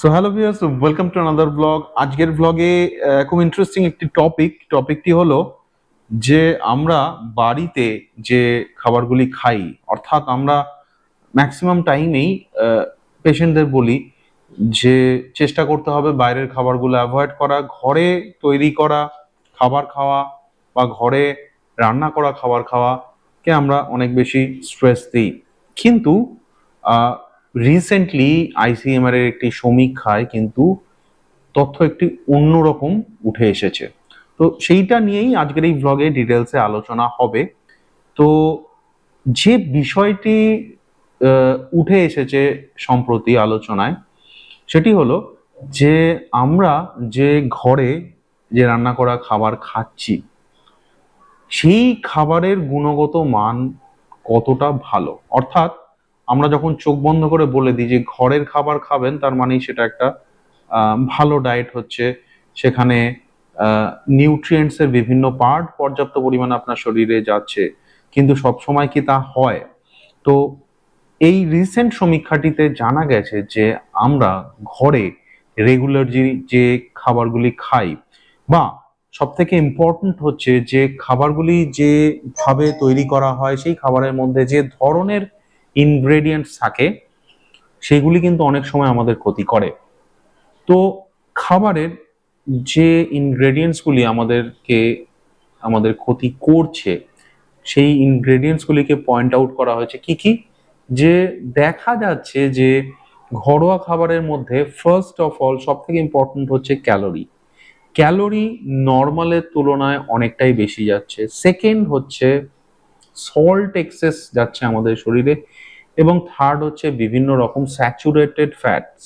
So hello viewers welcome to another blog আজকের ব্লগে খুব ইন্টারেস্টিং একটি টপিক টপিকটি হলো যে আমরা বাড়িতে যে খাবারগুলি খাই, অর্থাৎ আমরা ম্যাক্সিমাম টাইমেই পেশেন্টদের বলি যে চেষ্টা করতে হবে বাইরের খাবারগুলো অ্যাভয়েড করা, ঘরে তৈরি করা খাবার খাওয়া বা ঘরে রান্না করা খাবার খাওয়াকে আমরা অনেক বেশি স্ট্রেস দিই। কিন্তু রিসেন্টলি আইসিএমআর এর একটি সমীক্ষায় কিন্তু তথ্য একটি অন্যরকম উঠে এসেছে। তো সেইটা নিয়েই আজকের এই ব্লগে ডিটেলসে আলোচনা হবে। তো যে বিষয়টি উঠে এসেছে সম্প্রতি আলোচনায়, সেটি হলো যে আমরা যে ঘরে যে রান্না করা খাবার খাচ্ছি, সেই খাবারের গুণগত মান কতটা ভালো? অর্থাৎ আমরা যখন চোখ বন্ধ করে বলে দিই যে ঘরের খাবার খাবেন, তার মানেই সেটা একটা ভালো ডায়েট হচ্ছে। সেখানে নিউট্রিয়েন্টস এর বিভিন্ন পার্ট পর্যাপ্ত পরিমাণে আপনার শরীরে যাচ্ছে। কিন্তু সব সময় কি তা হয়? তো এই রিসেন্ট সমীক্ষাটিতে জানা গেছে যে আমরা ঘরে রেগুলার যে খাবারগুলি খাই বা সব থেকে ইম্পর্ট্যান্ট হচ্ছে যে খাবারগুলি যেভাবে তৈরি করা হয়, সেই খাবারের মধ্যে যে ধরনের ইনগ্রেডিয়েন্টস থাকে, সেগুলি কিন্তু অনেক সময় আমাদের ক্ষতি করে। তো খাবারের যে ইনগ্রেডিয়েন্টসগুলি আমাদেরকে, আমাদের ক্ষতি করছে, সেই ইনগ্রেডিয়েন্টসগুলিকে পয়েন্ট আউট করা হয়েছে কি কি? যে দেখা যাচ্ছে যে ঘরোয়া খাবারের মধ্যে ফার্স্ট অফ অল সব থেকে ইম্পর্টেন্ট হচ্ছে ক্যালোরি ক্যালোরি নর্মালের তুলনায় অনেকটাই বেশি যাচ্ছে। সেকেন্ড হচ্ছে সল্ট এক্সেস যাচ্ছে আমাদের শরীরে এবং থার্ড হচ্ছে বিভিন্ন রকম স্যাচুরেটেড ফ্যাটস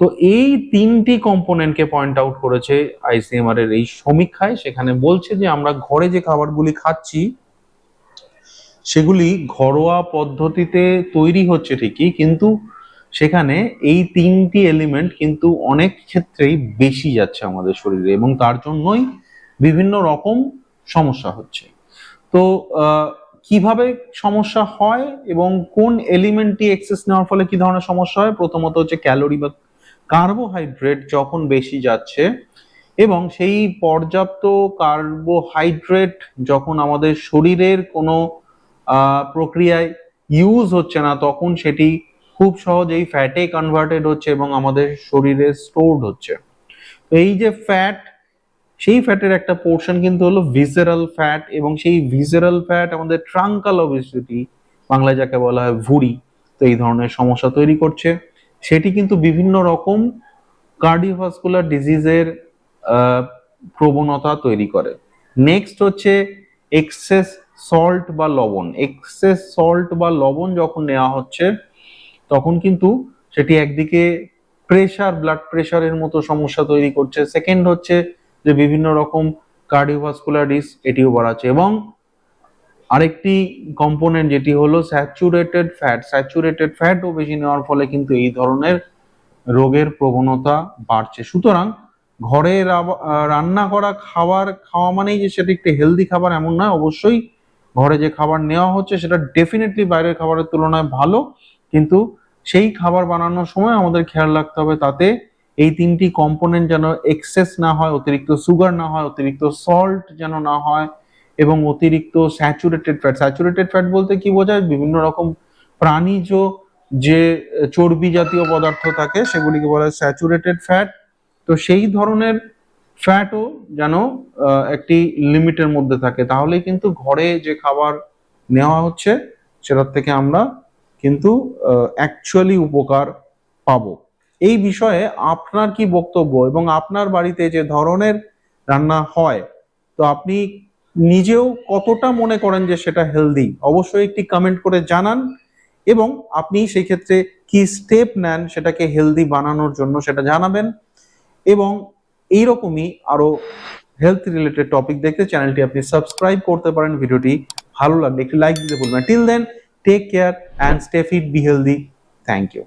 তো এই তিনটি কম্পোনেন্টকে পয়েন্ট আউট করেছে আইসিএমআর এর এই সমীক্ষায়। সেখানে বলছে যে আমরা ঘরে যে খাবারগুলি খাচ্ছি, সেগুলি ঘরোয়া পদ্ধতিতে তৈরি হচ্ছে ঠিকই, কিন্তু সেখানে এই তিনটি এলিমেন্ট কিন্তু অনেক ক্ষেত্রেই বেশি যাচ্ছে আমাদের শরীরে এবং তার জন্যই বিভিন্ন রকম সমস্যা হচ্ছে। তো কীভাবে সমস্যা হয় এবং কোন এলিমেন্টটি এক্সেস নেওয়ার ফলে কি ধরনের সমস্যা হয়? প্রথমত হচ্ছে ক্যালোরি বা কার্বোহাইড্রেট যখন বেশি যাচ্ছে এবং সেই পর্যাপ্ত কার্বোহাইড্রেট যখন আমাদের শরীরের কোনো প্রক্রিয়ায় ইউজ হচ্ছে না, তখন সেটি খুব সহজেই ফ্যাটে কনভার্টেড হচ্ছে এবং আমাদের শরীরে স্টোরড হচ্ছে। এই যে ফ্যাট সেই ফ্যাটের একটা পোর্শন কিন্তু হলো ভিসেরাল ফ্যাট এবং সেই ভিসেরাল ফ্যাট আমাদের ট্রাঙ্কাল অবিসিটি বাংলায় যাকে বলা হয় ভুড়ি, তো এই ধরনের সমস্যা তৈরি করছে। সেটি কিন্তু বিভিন্ন রকম কার্ডিওভাস্কুলার ডিজিজের প্রবণতা তৈরি করে। নেক্সট হচ্ছে এক্সেস সল্ট বা লবণ। এক্সেস সল্ট বা লবণ যখন নেওয়া হচ্ছে, তখন কিন্তু সেটি একদিকে প্রেশার ব্লাড প্রেশারের মতো সমস্যা তৈরি করছে। সেকেন্ড হচ্ছে যে বিভিন্ন রকম কার্ডিওভাস্কুলার রিস্ক এটিও বাড়াচ্ছে এবং আরেকটি কম্পোনেন্ট যেটি হলো স্যাচুরেটেড ফ্যাট স্যাচুরেটেড ফ্যাটও বেশি নেওয়ার ফলে কিন্তু এই ধরনের রোগের প্রবণতা বাড়ছে। সুতরাং ঘরে রান্না করা, খাবার খাওয়া মানেই যে সেটা একটি হেলদি খাবার এমন নয়, অবশ্যই ঘরে যে খাবার নেওয়া হচ্ছে সেটা ডেফিনেটলি বাইরের খাবারের তুলনায় ভালো, কিন্তু সেই খাবার বানানোর সময় আমাদের খেয়াল রাখতে হবে তাতে এই তিনটি কম্পোনেন্ট যেন এক্সেস না হয়, অতিরিক্ত সুগার না হয়, অতিরিক্ত সল্ট যেন না হয় এবং অতিরিক্ত স্যাচুরেটেড ফ্যাট স্যাচুরেটেড ফ্যাট বলতে কি বোঝায়? বিভিন্ন রকম প্রাণীজ যে চর্বি জাতীয় পদার্থ থাকে, সেগুলিকে বলা হয় স্যাচুরেটেড ফ্যাট তো সেই ধরনের ফ্যাটও যেন একটি লিমিটের মধ্যে থাকে। তাহলেই কিন্তু ঘরে যে খাবার নেওয়া হচ্ছে, সেটার থেকে আমরা কিন্তু অ্যাকচুয়ালি উপকার পাবো। এই বিষয়ে আপনার কি বক্তব্য এবং আপনার বাড়িতে যে ধরনের রান্না হয়, তো আপনি নিজেও কতটা মনে করেন যে সেটা হেলদি অবশ্যই একটি কমেন্ট করে জানান এবং আপনি সেই ক্ষেত্রে কি স্টেপ নেন সেটাকে হেলদি বানানোর জন্য সেটা জানাবেন এবং এইরকমই আরও হেলথ রিলেটেড টপিক দেখতে চ্যানেলটি আপনি সাবস্ক্রাইব করতে পারেন। ভিডিওটি ভালো লাগলে একটি লাইক দিতে ভুলবেন till then take care and stay fit be healthy thank you